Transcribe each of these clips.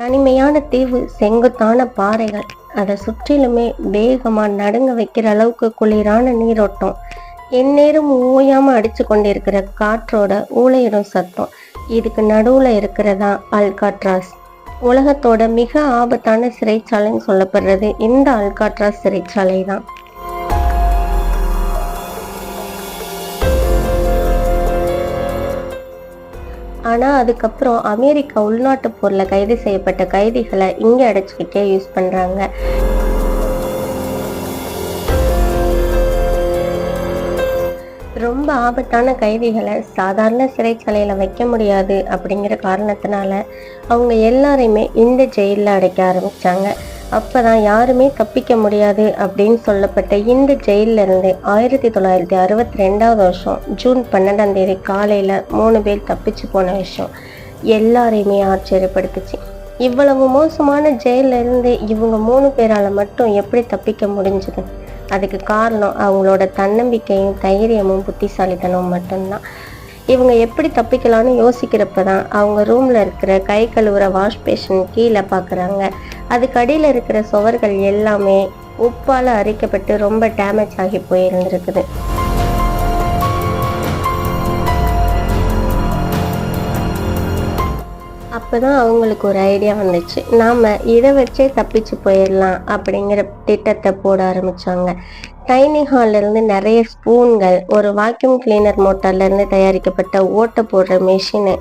தனிமையான தீவு செங்குத்தான பாறைகள். அதை சுற்றிலுமே வேகமாக நடுங்க வைக்கிற அளவுக்கு குளிரான நீரோட்டம். எந்நேரம் ஓயாமல் அடித்து கொண்டிருக்கிற காற்றோட ஊழையிடும் சத்தம். இதுக்கு நடுவில் இருக்கிறதா அல்காட்ராஸ். உலகத்தோட மிக ஆபத்தான சிறைச்சாலைன்னு சொல்லப்படுறது இந்த அல்காட்ராஸ் சிறைச்சாலை தான் ஆனா அதுக்கப்புறம் அமெரிக்கா உள்நாட்டு போர்ல கைது செய்யப்பட்ட கைதிகளை இங்க அடைச்சிக்கிட்டே வைக்க யூஸ் பண்றாங்க. ரொம்ப ஆபத்தான கைதிகளை சாதாரண சிறைச்சாலையில் வைக்க முடியாது அப்படிங்கிற காரணத்தினால அவங்க எல்லாரையுமே இந்த ஜெயிலில் அடைக்க அப்போ தான் யாருமே தப்பிக்க முடியாது அப்படின்னு சொல்லப்பட்ட இந்த ஜெயிலிருந்து இருந்து ஆயிரத்தி தொள்ளாயிரத்தி அறுபத்தி ரெண்டாவது வருஷம் ஜூன் பன்னெண்டாம் தேதி காலையில் மூணு பேர் தப்பிச்சு போன விஷயம் எல்லாரையுமே ஆச்சரியப்படுத்துச்சு. இவ்வளவு மோசமான ஜெயிலிருந்து இவங்க மூணு பேரால் மட்டும் எப்படி தப்பிக்க முடிஞ்சது? அதுக்கு காரணம் அவங்களோட தன்னம்பிக்கையும் தைரியமும் புத்திசாலித்தனமும் மட்டும்தான். இவங்க எப்படி தப்பிக்கலாம்னு யோசிக்கிறப்ப தான் அவங்க ரூமில் இருக்கிற கை கழுவுற வாஷ் பேஷன் கீழே பார்க்குறாங்க அதுக்கு அடியில் இருக்கிற சுவர்கள் எல்லாமே உப்பால் அரிக்கப்பட்டு ரொம்ப டேமேஜ் ஆகி போயிருந்துருக்குது. அப்பதான் அவங்களுக்கு ஒரு ஐடியா வந்துச்சு. நாம் இதை வச்சே தப்பிச்சு போயிடலாம் அப்படிங்கிற திட்டத்தை போட ஆரம்பிச்சாங்க. டைனி ஹால்லேருந்து நிறைய ஸ்பூன்கள் ஒரு வாக்யூம் கிளீனர் மோட்டார்லேருந்து தயாரிக்கப்பட்ட ஓட்ட போடுற மிஷினு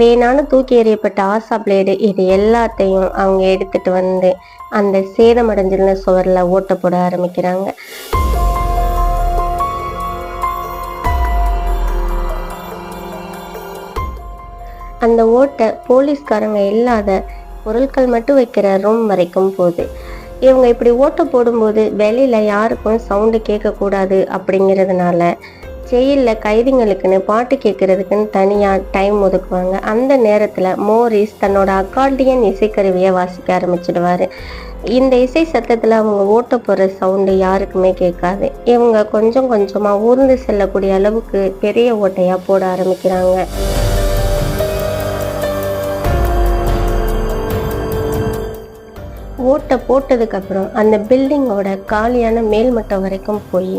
வேணான்னு தூக்கி எறியப்பட்ட ஆசா பிளேடு இது எல்லாத்தையும் அவங்க எடுத்துகிட்டு வந்து அந்த சேதமடைஞ்சிருந்த சுவரில் ஓட்டை போட ஆரம்பிக்கிறாங்க. அந்த ஓட்டை போலீஸ்காரங்க இல்லாத பொருட்கள் மட்டும் வைக்கிற ரூம் வரைக்கும் போகுது. இவங்க இப்படி ஓட்டை போடும்போது வெளியில் யாருக்கும் சவுண்டு கேட்கக்கூடாது அப்படிங்கிறதுனால ஜெயிலில் கைதிங்களுக்குன்னு பாட்டு கேட்கறதுக்குன்னு தனியாக டைம் ஒதுக்குவாங்க. அந்த நேரத்தில் மோரிஸ் தன்னோட அக்கார்டியன் இசைக்கருவியை வாசிக்க ஆரம்பிச்சிடுவார். இந்த இசை சத்தத்தில் அவங்க ஓட்ட போகிற சவுண்டு யாருக்குமே கேட்காது. இவங்க கொஞ்சம் கொஞ்சமாக ஊர்ந்து செல்லக்கூடிய அளவுக்கு பெரிய ஓட்டையாக போட ஆரம்பிக்கிறாங்க. ஓட்டை போட்டதுக்கப்புறம் அந்த பில்டிங்கோட காலியான மேல்மட்டம் வரைக்கும் போய்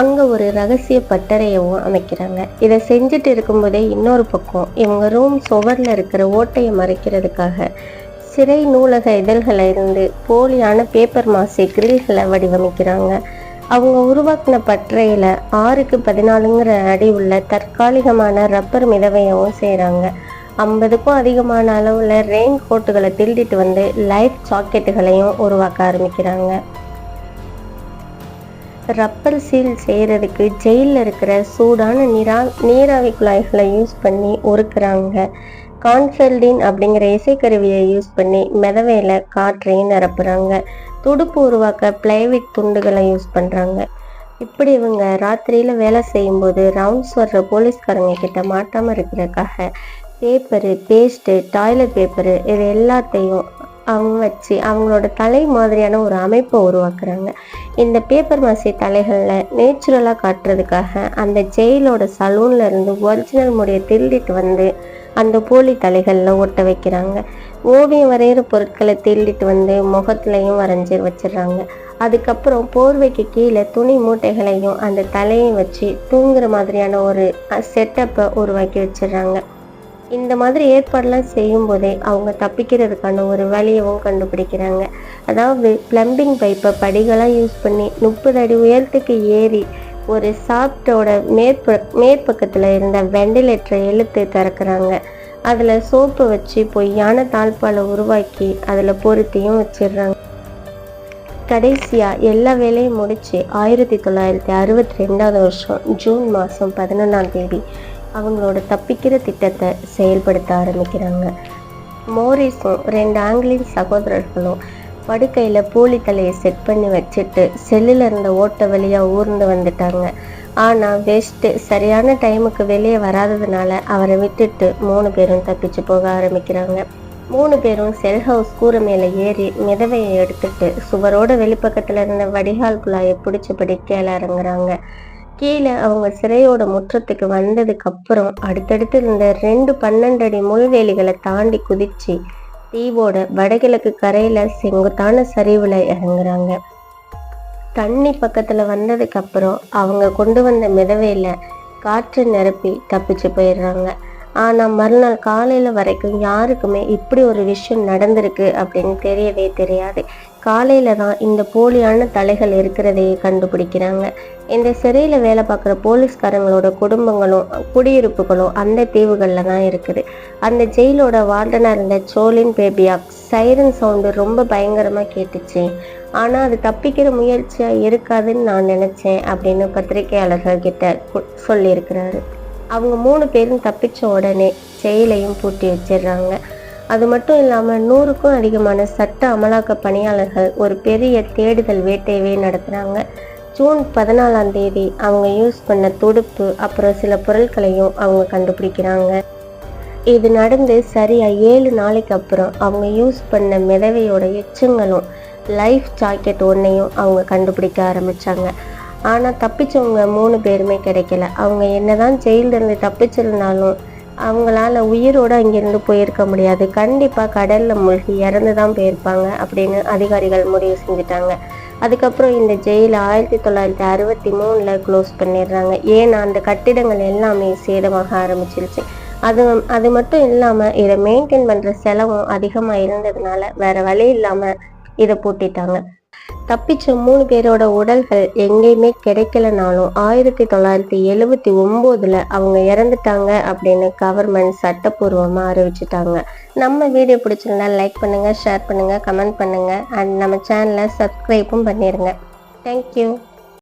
அங்கே ஒரு ரகசிய பட்டறையவும் அமைக்கிறாங்க. இதை செஞ்சுட்டு இருக்கும்போதே இன்னொரு பக்கம் இவங்க ரூம் சுவரில் இருக்கிற ஓட்டையை மறைக்கிறதுக்காக சிறை நூலக இதழ்களை இருந்து போலியான பேப்பர் மாசி கிரில்களை வடிவமைக்கிறாங்க. அவங்க உருவாக்கின பட்டறையில் ஆறுக்கு பதினாலுங்கிற அடி உள்ள தற்காலிகமான ரப்பர் மிதவையவும் செய்கிறாங்க ஐம்பதுக்கும் அதிகமான அளவில் ரெயின் கோட்டுகளை திருடிட்டு வந்து லைஃப் சாக்கெட்டுகளையும் உருவாக்க ஆரம்பிக்கிறாங்க. ரப்பர் சீல் செய்கிறதுக்கு ஜெயிலில் இருக்கிற சூடான நீரா நீராவி குழாய்களை யூஸ் பண்ணி உருக்குறாங்க கான்ஃபெல்டின் அப்படிங்கிற இசைக்கருவியை யூஸ் பண்ணி மிதவையில் காற்றையும் நிரப்புறாங்க. துடுப்பு உருவாக்க பிளைவிட் துண்டுகளை யூஸ் பண்ணுறாங்க இப்படி இவங்க ராத்திரியில் வேலை செய்யும்போது ரவுண்ட்ஸ் வர்ற போலீஸ்காரங்க கிட்ட மாட்டாமல் இருக்கிறதுக்காக பேப்பரு பேஸ்ட்டு டாய்லெட் பேப்பரு இது எல்லாத்தையும் அவங்க வச்சு அவங்களோட தலை மாதிரியான ஒரு அமைப்பை உருவாக்குறாங்க. இந்த பேப்பர் மாசி தலைகளில் நேச்சுரலாக காட்டுறதுக்காக அந்த ஜெயிலோட சலூன்ல இருந்து ஒரிஜினல் முடியை திருடிட்டு வந்து அந்த போலி தலைகளில் ஒட்ட வைக்கிறாங்க. ஓவியம் வரைகிற பொருட்களை திருடிட்டு வந்து முகத்துலையும் வரைஞ்சி வச்சிடுறாங்க. அதுக்கப்புறம் போர்வைக்கு கீழே துணி மூட்டைகளையும் அந்த தலையும் வச்சு தூங்குற மாதிரியான ஒரு செட்டப்பை உருவாக்கி வச்சிடுறாங்க. இந்த மாதிரி ஏற்பாடெல்லாம் செய்யும் போதே அவங்க தப்பிக்கிறதுக்கான ஒரு வழியவும் கண்டுபிடிக்கிறாங்க. அதாவது பிளம்பிங் பைப்பை படிகளாக யூஸ் பண்ணி முப்பது அடி உயரத்துக்கு ஏறி ஒரு சாப்டோட மேற்ப மேற்பக்கத்தில் இருந்த வெண்டிலேட்டரை இழுத்து திறக்கிறாங்க. அதில் சோப்பு வச்சு பொய்யான தாழ்பாலை உருவாக்கி அதில் பொருத்தியும் வச்சிடுறாங்க. கடைசியாக எல்லா வேலையும் முடித்து ஆயிரத்தி தொள்ளாயிரத்தி அறுபத்தி ரெண்டாவது வருஷம் ஜூன் மாதம் பதினொன்றாம் தேதி அவங்களோட தப்பிக்கிற திட்டத்தை செயல்படுத்த ஆரம்பிக்கிறாங்க. மோரிஸும் ரெண்டு ஆங்கிலின் சகோதரர்களும் படுக்கையில் பூலி தலையை செட் பண்ணி வச்சுட்டு செல்லில் இருந்த ஓட்ட வழியாக ஊர்ந்து வந்துட்டாங்க. ஆனால் வெஸ்ட்டு சரியான டைமுக்கு வெளியே வராததுனால அவரை விட்டுட்டு மூணு பேரும் தப்பிச்சு போக ஆரம்பிக்கிறாங்க. மூணு பேரும் செல் ஹவுஸ் கூரை மேலே ஏறி மிதவையை எடுத்துட்டு சுவரோட வெளிப்பக்கத்தில் இருந்த வடிகால் குழாயை பிடிச்சபடி கேள இறங்குறாங்க கீழே அவங்க சிறையோட முற்றத்துக்கு வந்ததுக்கு அப்புறம் அடுத்தடுத்து இருந்த ரெண்டு பன்னெண்டு அடி முள்வேலிகளை தாண்டி குதிச்சு தீவோட வடகிழக்கு கரையில செங்குத்தான சரிவுல இறங்குறாங்க. தண்ணி பக்கத்துல வந்ததுக்கு அப்புறம் அவங்க கொண்டு வந்த மிதவையில காற்று நிரப்பி தப்பிச்சு போயிடுறாங்க. ஆனா மறுநாள் காலையில வரைக்கும் யாருக்குமே இப்படி ஒரு விஷயம் நடந்திருக்கு அப்படின்னு தெரியவே தெரியாது. காலையில் தான் இந்த போலியான தலைகள் இருக்கிறதையே கண்டுபிடிக்கிறாங்க. இந்த சிறையில் வேலை பார்க்குற போலீஸ்காரங்களோட குடும்பங்களும் குடியிருப்புகளும் அந்த தீவுகளில் தான் இருக்குது. அந்த ஜெயிலோட வார்டனாக இருந்த சோலின் பேபியாக் சைரன் சவுண்டு ரொம்ப பயங்கரமாக கேட்டுச்சு. ஆனால் அது தப்பிக்கிற முயற்சியாக இருக்காதுன்னு நான் நினச்சேன் அப்படின்னு பத்திரிகையாளர்கள் கிட்ட சொல்லியிருக்கிறாரு. அவங்க மூணு பேரும் தப்பிச்ச உடனே ஜெயிலையும் பூட்டி வச்சிடுறாங்க. அது மட்டும் இல்லாமல் நூறுக்கும் அதிகமான சட்ட அமலாக்க பணியாளர்கள் ஒரு பெரிய தேடுதல் வேட்டையவே நடத்துகிறாங்க ஜூன் பதினாலாம் தேதி அவங்க யூஸ் பண்ண துடுப்பு அப்புறம் சில பொருட்களையும் அவங்க கண்டுபிடிக்கிறாங்க. இது நடந்து சரியாக ஏழு நாளைக்கு அப்புறம் அவங்க யூஸ் பண்ண மிதவையோட எச்சங்களும் லைஃப் ஜாக்கெட் ஒன்றையும் அவங்க கண்டுபிடிக்க ஆரம்பித்தாங்க ஆனால் தப்பிச்சவங்க மூணு பேருமே கிடைக்கல. அவங்க என்னதான் ஜெயில்ல இருந்து தப்பிச்சிருந்தாலும் அவங்களால உயிரோட அங்கிருந்து போயிருக்க முடியாது. கண்டிப்பாக கடல்ல மூழ்கி இறந்து தான் போயிருப்பாங்க அப்படின்னு அதிகாரிகள் முடிவு செஞ்சுட்டாங்க. அதுக்கப்புறம் இந்த ஜெயில் ஆயிரத்தி தொள்ளாயிரத்தி அறுபத்தி மூணில் க்ளோஸ் பண்ணிடுறாங்க. ஏன்னா அந்த கட்டிடங்கள் எல்லாமே சேதமாக ஆரம்பிச்சிருச்சு. அது அது மட்டும் இல்லாமல் இதை மெயின்டைன் பண்ணுற செலவும் அதிகமாக இருந்ததுனால வேற வழி இல்லாமல் இதை பூட்டிட்டாங்க. தப்பிச்ச மூணு பேரோட உடல்கள் எங்கேயுமே கிடைக்கலனாலும் ஆயிரத்தி தொள்ளாயிரத்தி எழுவத்தி ஒம்போதுல அவங்க இறந்துட்டாங்க அப்படின்னு கவர்மெண்ட் சட்டப்பூர்வமாக அறிவிச்சிட்டாங்க. நம்ம வீடியோ பிடிச்சிருந்தா லைக் பண்ணுங்கள் ஷேர் பண்ணுங்கள் கமெண்ட் பண்ணுங்கள் அண்ட் நம்ம சேனலை சப்ஸ்கிரைப்பும் பண்ணிடுங்க தேங்க்யூ